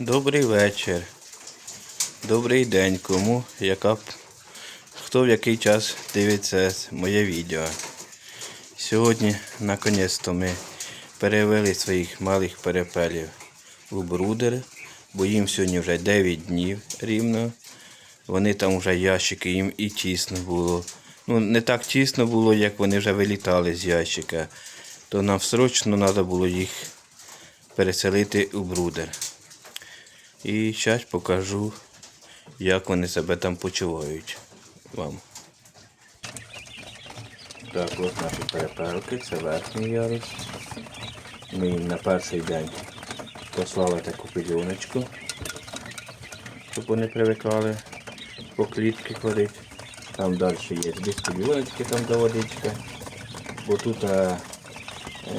Добрий вечір. Добрий день кому, яка, хто в який час дивиться моє відео. Сьогодні, наконець-то, ми перевели своїх малих перепелів у брудер, бо їм сьогодні вже 9 днів рівно. Вони там вже ящики, їм і тісно було. Ну, не так тісно було, як вони вже вилітали з ящика. То нам срочно треба було їх переселити у брудер. І зараз покажу, як вони себе там почувають вам. Так, ось наші перепелки, це верхній ярус. Ми їм на перший день послали таку пільоночку, щоб вони привикали по клітки ходити. Там далі є десь пільоночки, там до водичка. Бо тут а,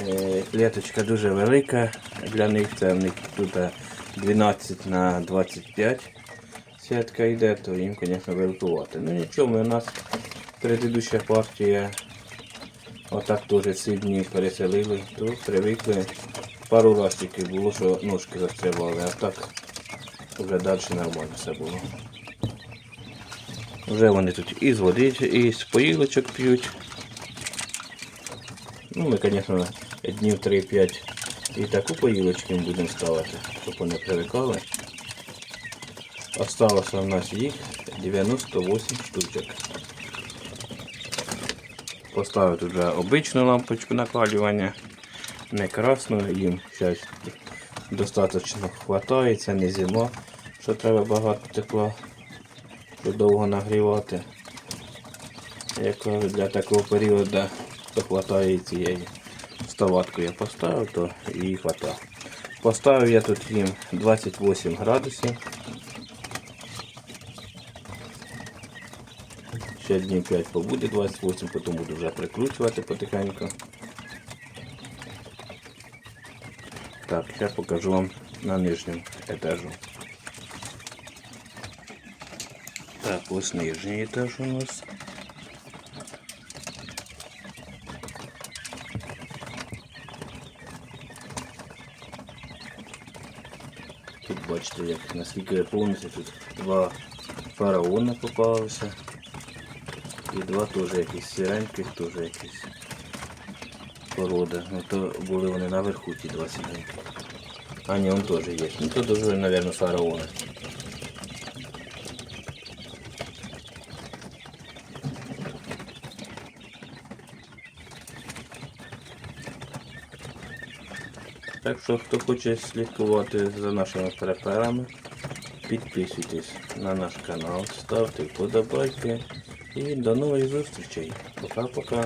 е, клеточка дуже велика для них. Це в них тут а, 12 на 25 сітка йде, то їм, звісно, великувати. Ну нічого, у нас предыдуща партія отак теж ці дні переселили, то привикли. Пару раз тільки було, що ножки застрибали, а так вже далі нормально все було. Вже вони тут і з водички, і з поїлочок п'ють. Ну, ми, звісно, днів 3-5 і таку поїлочку будемо ставити, щоб вони привикали. Осталося у нас їх 98 штучок. Поставити вже обичну лампочку накалювання, не красну, їм зараз достатньо вистачає, це не зима, що треба багато тепла, щоб довго нагрівати. Як для такого періоду то вистачає цієї вставатку я поставив, то її вистачає. Поставив я тут їм 28 градусів. Ще днів 5 побуде 28, потім буду вже прикручувати потихеньку. Так, я покажу вам на нижньому етажу. Так, ось нижній етаж у нас. Тут бачите, як наскільки повністю тут два фараона попалися. І два теж якісь сіреньких, теж якісь порода. Ну то були вони наверху ті два сиреньки. А ні, он теж є. Ну то дуже, мабуть, фараони. Так що, хто хоче слідкувати за нашими переперами, підписуйтесь на наш канал, ставте вподобайки і до нових зустрічей. Пока-пока.